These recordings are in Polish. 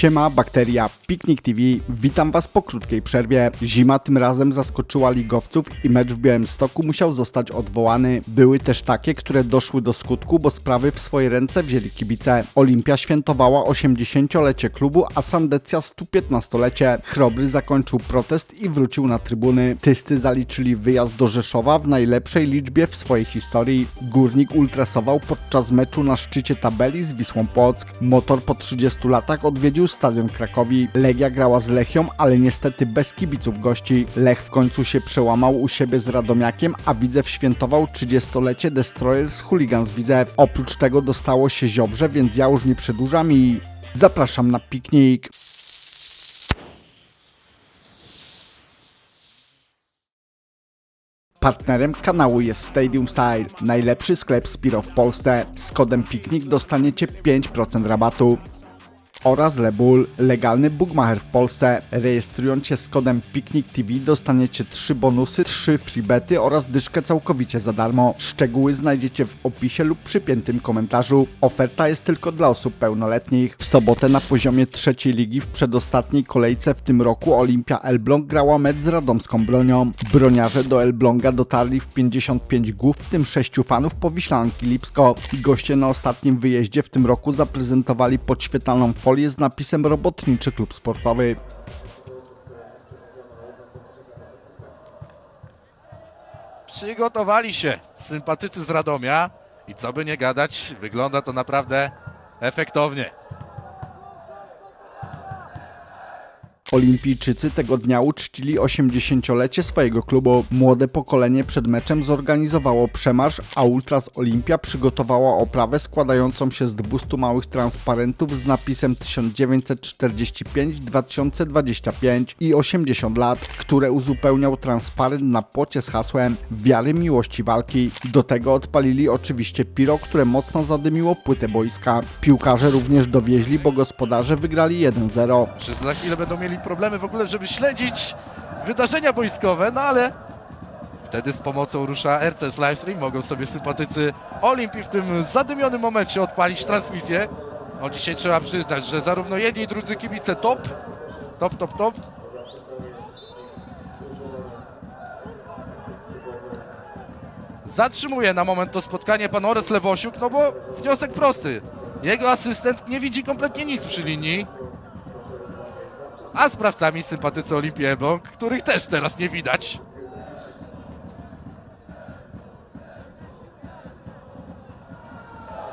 Siema, bakteria, Piknik TV, witam Was po krótkiej przerwie. Zima tym razem zaskoczyła ligowców i mecz w Białymstoku musiał zostać odwołany. Były też takie, które doszły do skutku, bo sprawy w swoje ręce wzięli kibice. Olimpia świętowała 80-lecie klubu, a Sandecja 115-lecie. Chrobry zakończył protest i wrócił na trybuny. Tysty zaliczyli wyjazd do Rzeszowa w najlepszej liczbie w swojej historii. Górnik ultrasował podczas meczu na szczycie tabeli z Wisłą Płock. Motor po 30 latach odwiedził stadion Krakowi. Legia grała z Lechią, ale niestety bez kibiców gości. Lech w końcu się przełamał u siebie z Radomiakiem, a Widzew świętował 30-lecie Destroyers Hooligans Widzew. Oprócz tego dostało się Ziobrze, więc ja już nie przedłużam i zapraszam na piknik. Partnerem kanału jest Stadium Style, najlepszy sklep Spiro w Polsce. Z kodem PIKNIK dostaniecie 5% rabatu. Oraz Lebul, legalny bookmacher w Polsce. Rejestrując się z kodem PIKNIK TV dostaniecie 3 bonusy, 3 freebety oraz dyszkę całkowicie za darmo. Szczegóły znajdziecie w opisie lub przypiętym komentarzu. Oferta jest tylko dla osób pełnoletnich. W sobotę na poziomie trzeciej ligi w przedostatniej kolejce w tym roku Olimpia Elbląg grała mecz z radomską bronią. Broniarze do Elbląga dotarli w 55 głów, w tym 6 fanów Powiślanki Lipsko. Goście na ostatnim wyjeździe w tym roku zaprezentowali podświetlaną folię z napisem Robotniczy Klub Sportowy. Przygotowali się sympatycy z Radomia i co by nie gadać, wygląda to naprawdę efektownie. Olimpijczycy tego dnia uczcili 80-lecie swojego klubu. Młode pokolenie przed meczem zorganizowało przemarsz, a Ultras Olimpia przygotowała oprawę składającą się z 200 małych transparentów z napisem 1945-2025 i 80 lat, które uzupełniał transparent na płocie z hasłem Wiary, miłości, walki. Do tego odpalili oczywiście piro, które mocno zadymiło płytę boiska. Piłkarze również dowieźli, bo gospodarze wygrali 1-0. Czy za chwilę będą mieli problemy w ogóle, żeby śledzić wydarzenia boiskowe, no ale wtedy z pomocą rusza RCS Livestream. Mogą sobie sympatycy Olimpii w tym zadymionym momencie odpalić transmisję. No dzisiaj trzeba przyznać, że zarówno jedni i drudzy kibice top, top, top, top. Zatrzymuje na moment to spotkanie pan Ores Lewosiuk, no bo wniosek prosty. Jego asystent nie widzi kompletnie nic przy linii. A sprawcami sympatycy Olimpii Elbląg, których też teraz nie widać.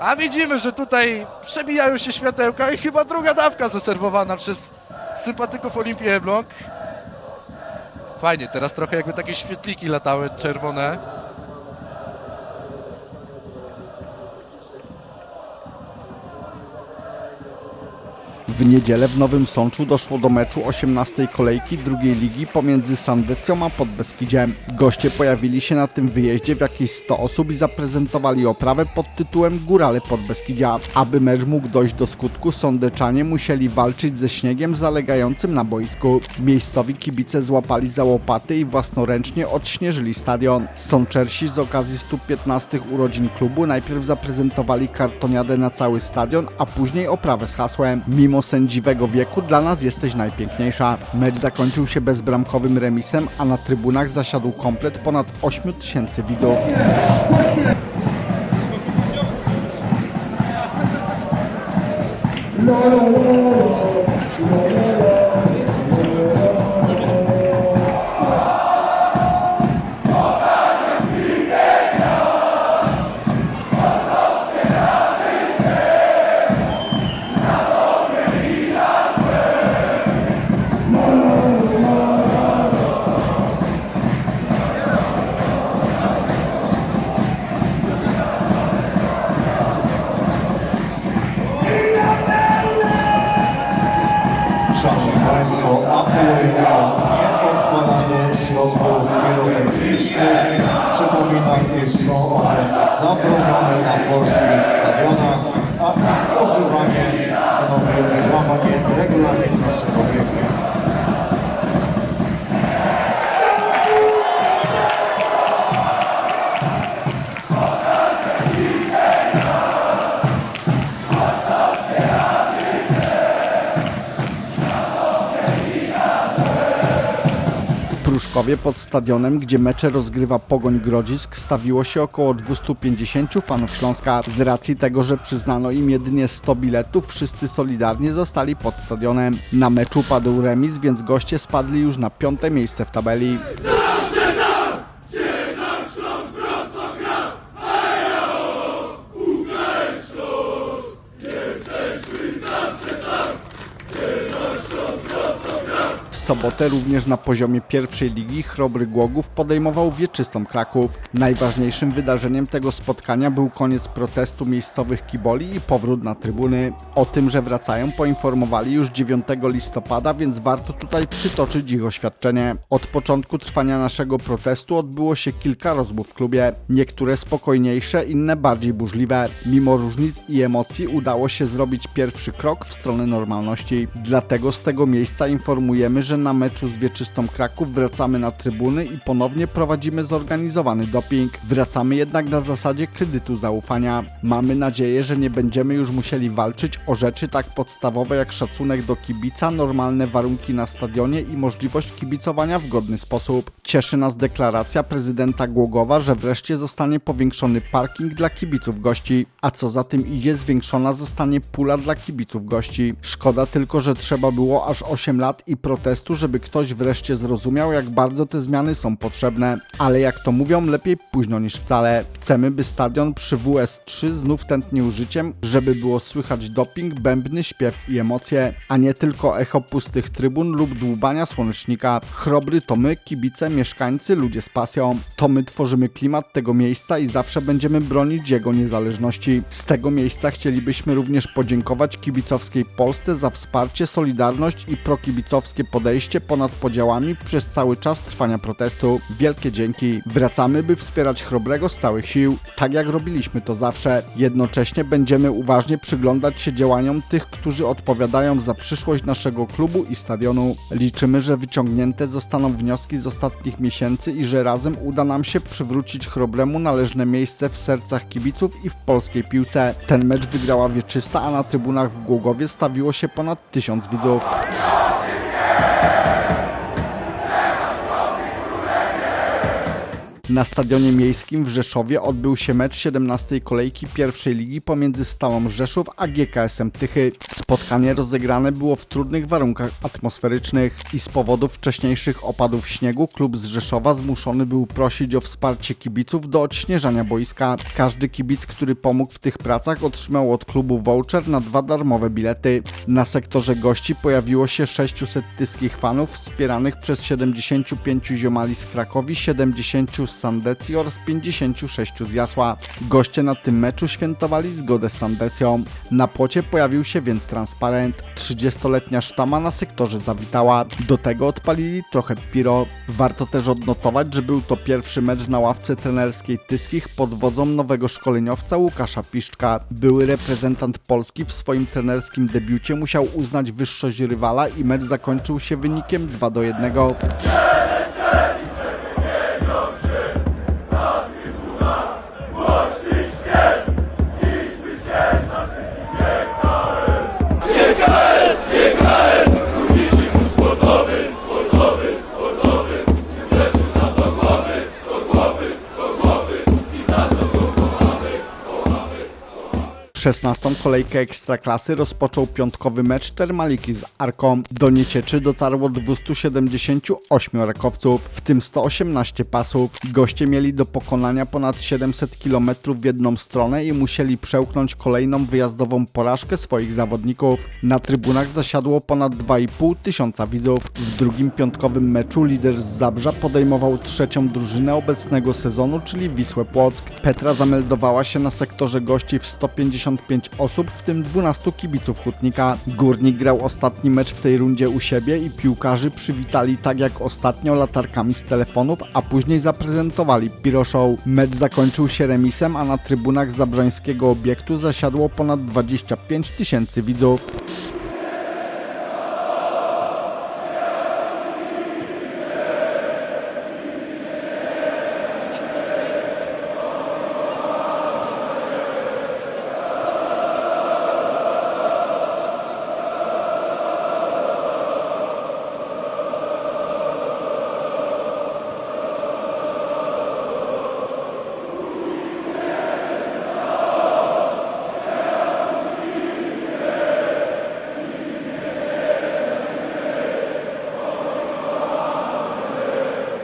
A widzimy, że tutaj przebijają się światełka i chyba druga dawka zaserwowana przez sympatyków Olimpii Elbląg. Fajnie, teraz trochę jakby takie świetliki latały czerwone. W niedzielę w Nowym Sączu doszło do meczu 18 kolejki drugiej ligi pomiędzy Sandecją a Podbeskidziem. Goście pojawili się na tym wyjeździe w jakieś 100 osób i zaprezentowali oprawę pod tytułem Górale Podbeskidzia. Aby mecz mógł dojść do skutku, sądeczanie musieli walczyć ze śniegiem zalegającym na boisku. Miejscowi kibice złapali za łopaty i własnoręcznie odśnieżyli stadion. Sączersi z okazji 115 urodzin klubu najpierw zaprezentowali kartoniadę na cały stadion, a później oprawę z hasłem Mimo sędziwego wieku dla nas jesteś najpiękniejsza. Mecz zakończył się bezbramkowym remisem, a na trybunach zasiadł komplet ponad 8 tysięcy widzów. Szanowni Pod stadionem, gdzie mecze rozgrywa Pogoń Grodzisk, stawiło się około 250 fanów Śląska. Z racji tego, że przyznano im jedynie 100 biletów, wszyscy solidarnie zostali pod stadionem. Na meczu padł remis, więc goście spadli już na piąte miejsce w tabeli. W sobotę również na poziomie pierwszej ligi Chrobry Głogów podejmował wieczystą Kraków. Najważniejszym wydarzeniem tego spotkania był koniec protestu miejscowych kiboli i powrót na trybuny. O tym, że wracają poinformowali już 9 listopada, więc warto tutaj przytoczyć ich oświadczenie. Od początku trwania naszego protestu odbyło się kilka rozmów w klubie. Niektóre spokojniejsze, inne bardziej burzliwe. Mimo różnic i emocji udało się zrobić pierwszy krok w stronę normalności. Dlatego z tego miejsca informujemy, że na meczu z Wieczystą Kraków wracamy na trybuny i ponownie prowadzimy zorganizowany doping. Wracamy jednak na zasadzie kredytu zaufania. Mamy nadzieję, że nie będziemy już musieli walczyć o rzeczy tak podstawowe jak szacunek do kibica, normalne warunki na stadionie i możliwość kibicowania w godny sposób. Cieszy nas deklaracja prezydenta Głogowa, że wreszcie zostanie powiększony parking dla kibiców gości, a co za tym idzie, zwiększona zostanie pula dla kibiców gości. Szkoda tylko, że trzeba było aż 8 lat i protestu, żeby ktoś wreszcie zrozumiał, jak bardzo te zmiany są potrzebne. Ale jak to mówią, lepiej późno niż wcale. Chcemy, by stadion przy WS3 znów tętnił życiem, żeby było słychać doping, bębny, śpiew i emocje, a nie tylko echo pustych trybun lub dłubania słonecznika. Chrobry to my, kibice, mieszkańcy, ludzie z pasją. To my tworzymy klimat tego miejsca i zawsze będziemy bronić jego niezależności. Z tego miejsca chcielibyśmy również podziękować kibicowskiej Polsce za wsparcie, solidarność i prokibicowskie podejście ponad podziałami przez cały czas trwania protestu. Wielkie dzięki. Wracamy, by wspierać Chrobrego z całych sił, tak jak robiliśmy to zawsze. Jednocześnie będziemy uważnie przyglądać się działaniom tych, którzy odpowiadają za przyszłość naszego klubu i stadionu. Liczymy, że wyciągnięte zostaną wnioski z ostatnich miesięcy i że razem uda nam się przywrócić Chrobremu należne miejsce w sercach kibiców i w polskiej piłce. Ten mecz wygrała Wieczysta, a na trybunach w Głogowie stawiło się ponad tysiąc widzów. Thank you. Na stadionie miejskim w Rzeszowie odbył się mecz 17 kolejki pierwszej ligi pomiędzy Stalą Rzeszów a GKS-em Tychy. Spotkanie rozegrane było w trudnych warunkach atmosferycznych i z powodów wcześniejszych opadów śniegu klub z Rzeszowa zmuszony był prosić o wsparcie kibiców do odśnieżania boiska. Każdy kibic, który pomógł w tych pracach otrzymał od klubu voucher na dwa darmowe bilety. Na sektorze gości pojawiło się 600 tyskich fanów wspieranych przez 75 ziomali z Krakowi, 70 z Sandecji oraz 56 z Jasła. Goście na tym meczu świętowali zgodę z Sandecją. Na płocie pojawił się więc transparent. 30-letnia sztama na sektorze zawitała. Do tego odpalili trochę piro. Warto też odnotować, że był to pierwszy mecz na ławce trenerskiej Tyskich pod wodzą nowego szkoleniowca Łukasza Piszczka. Były reprezentant Polski w swoim trenerskim debiucie musiał uznać wyższość rywala i mecz zakończył się wynikiem 2 do 1. 16. kolejkę Ekstraklasy rozpoczął piątkowy mecz Termaliki z Arką. Do Niecieczy dotarło 278 rakowców, w tym 118 pasów. Goście mieli do pokonania ponad 700 km w jedną stronę i musieli przełknąć kolejną wyjazdową porażkę swoich zawodników. Na trybunach zasiadło ponad 2,5 tysiąca widzów. W drugim piątkowym meczu lider z Zabrza podejmował trzecią drużynę obecnego sezonu, czyli Wisłę Płock. Petra zameldowała się na sektorze gości w 155 osób, w tym 12 kibiców Hutnika. Górnik grał ostatni mecz w tej rundzie u siebie i piłkarzy przywitali tak jak ostatnio latarkami z telefonów, a później zaprezentowali Piro Show. Mecz zakończył się remisem, a na trybunach zabrzańskiego obiektu zasiadło ponad 25 tysięcy widzów.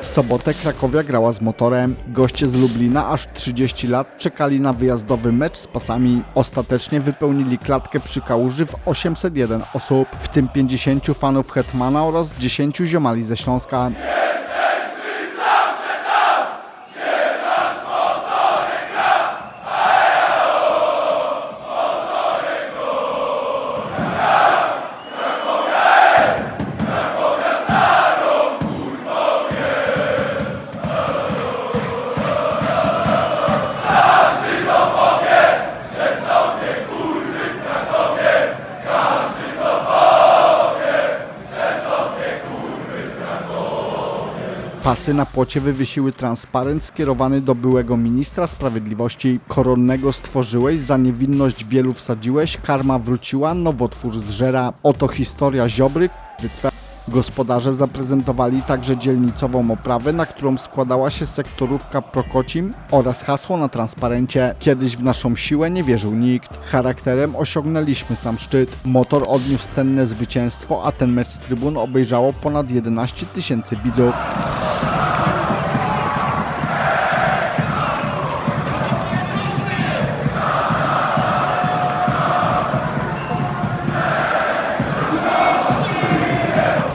Sobotę Krakowia grała z motorem. Goście z Lublina aż 30 lat czekali na wyjazdowy mecz z pasami. Ostatecznie wypełnili klatkę przy kałuży w 801 osób, w tym 50 fanów Hetmana oraz 10 ziomali ze Śląska. Pasy na płocie wywiesiły transparent skierowany do byłego ministra sprawiedliwości. Koronnego stworzyłeś, za niewinność wielu wsadziłeś, karma wróciła, nowotwór zżera. Oto historia Ziobry, Gospodarze zaprezentowali także dzielnicową oprawę, na którą składała się sektorówka Prokocim oraz hasło na transparencie. Kiedyś w naszą siłę nie wierzył nikt. Charakterem osiągnęliśmy sam szczyt. Motor odniósł cenne zwycięstwo, a ten mecz z trybun obejrzało ponad 11 tysięcy widzów.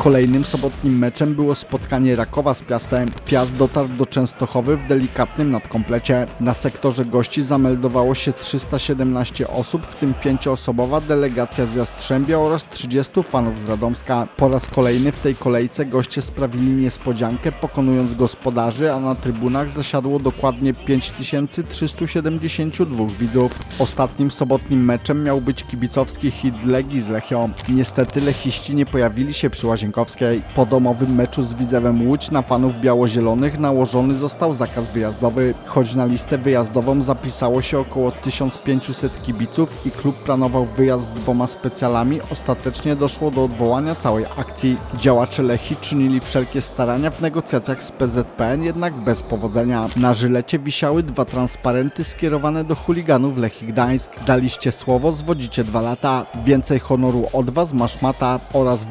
Kolejnym sobotnim meczem było spotkanie Rakowa z Piastem. Piast dotarł do Częstochowy w delikatnym nadkomplecie. Na sektorze gości zameldowało się 317 osób, w tym pięcioosobowa delegacja z Jastrzębia oraz 30 fanów z Radomska. Po raz kolejny w tej kolejce goście sprawili niespodziankę, pokonując gospodarzy, a na trybunach zasiadło dokładnie 5372 widzów. Ostatnim sobotnim meczem miał być kibicowski hit Legii z Lechią. Niestety lechiści nie pojawili się przy Łazienkowskiej. Po domowym meczu z Widzewem Łódź na fanów biało-zielonych nałożony został zakaz wyjazdowy. Choć na listę wyjazdową zapisało się około 1500 kibiców i klub planował wyjazd z dwoma specjalami, ostatecznie doszło do odwołania całej akcji. Działacze Lechi czynili wszelkie starania w negocjacjach z PZPN, jednak bez powodzenia. Na żylecie wisiały dwa transparenty skierowane do chuliganów Lechii Gdańsk. Daliście słowo, zwodzicie dwa lata. Więcej honoru od was masz mata oraz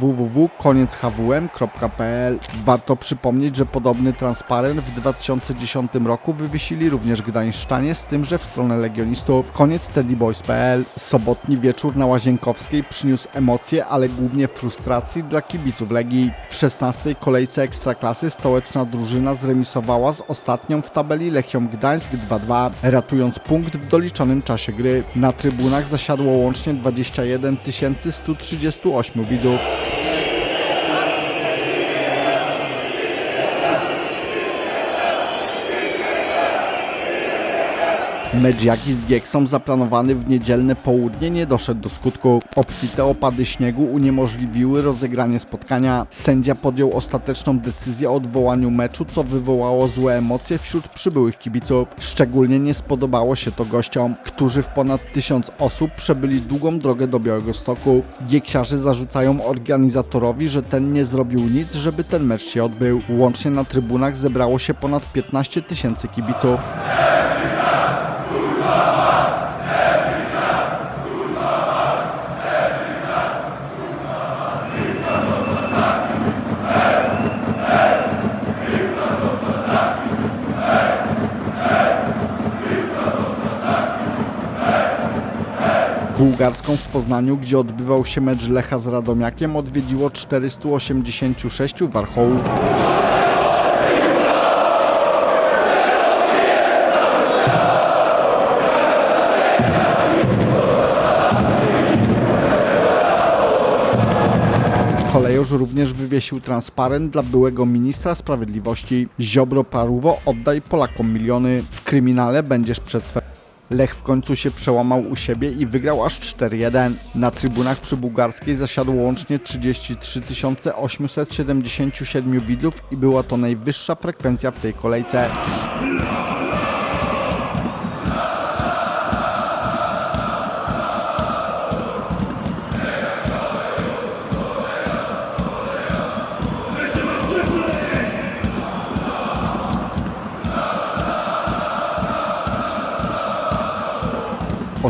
www.koniechwm.pl. Warto przypomnieć, że podobny transparent w 2010 roku wywiesili również gdańszczanie, z tym, że w stronę legionistów. Koniec teddyboys.pl. Sobotni wieczór na Łazienkowskiej przyniósł emocje, ale głównie frustracji dla kibiców Legii. W 16 kolejce Ekstraklasy stołeczna drużyna zremisowała z ostatnią w tabeli Lechią Gdańsk 2-2, ratując punkt w doliczonym czasie gry. Na trybunach zasiadło łącznie 21 138 widzów. Mecz Jaki z Gieksą zaplanowany w niedzielne południe nie doszedł do skutku. Obfite opady śniegu uniemożliwiły rozegranie spotkania. Sędzia podjął ostateczną decyzję o odwołaniu meczu, co wywołało złe emocje wśród przybyłych kibiców. Szczególnie nie spodobało się to gościom, którzy w ponad tysiąc osób przebyli długą drogę do Białegostoku. Gieksiarze zarzucają organizatorowi, że ten nie zrobił nic, żeby ten mecz się odbył. Łącznie na trybunach zebrało się ponad 15 tysięcy kibiców. Bułgarską w Poznaniu, gdzie odbywał się mecz Lecha z Radomiakiem, odwiedziło 486 warchołów. Kolejorz również wywiesił transparent dla byłego ministra sprawiedliwości. Ziobro Paruwo, oddaj Polakom miliony. W kryminale będziesz przed swe... Lech w końcu się przełamał u siebie i wygrał aż 4-1. Na trybunach przy Bułgarskiej zasiadło łącznie 33 877 widzów i była to najwyższa frekwencja w tej kolejce.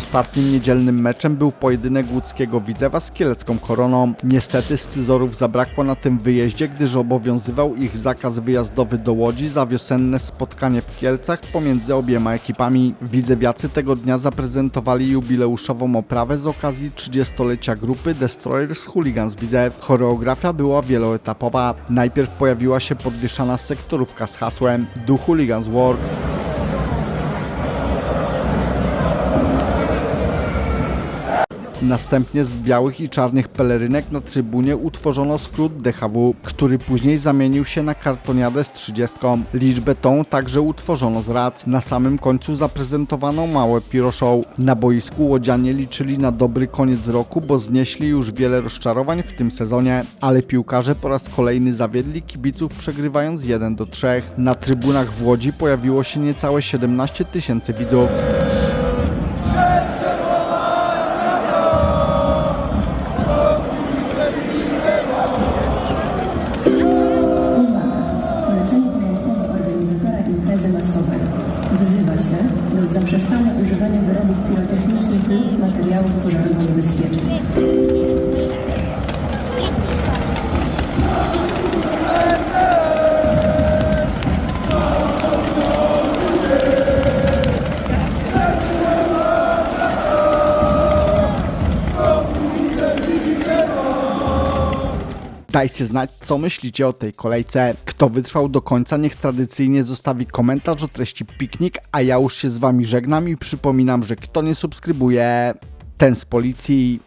Ostatnim niedzielnym meczem był pojedynek łódzkiego Widzewa z kielecką koroną. Niestety scyzorów zabrakło na tym wyjeździe, gdyż obowiązywał ich zakaz wyjazdowy do Łodzi za wiosenne spotkanie w Kielcach pomiędzy obiema ekipami. Widzewiacy tego dnia zaprezentowali jubileuszową oprawę z okazji 30-lecia grupy Destroyers Hooligans Widzew. Choreografia była wieloetapowa. Najpierw pojawiła się podwieszana sektorówka z hasłem Do Hooligans War. Następnie z białych i czarnych pelerynek na trybunie utworzono skrót DHW, który później zamienił się na kartoniadę z 30. Liczbę tą także utworzono z rad. Na samym końcu zaprezentowano małe piro show. Na boisku łodzianie liczyli na dobry koniec roku, bo znieśli już wiele rozczarowań w tym sezonie, ale piłkarze po raz kolejny zawiedli kibiców przegrywając 1 do 3. Na trybunach w Łodzi pojawiło się niecałe 17 tysięcy widzów. Dajcie znać, co myślicie o tej kolejce. Kto wytrwał do końca, niech tradycyjnie zostawi komentarz o treści piknik, a ja już się z wami żegnam i przypominam, że kto nie subskrybuje, ten z policji.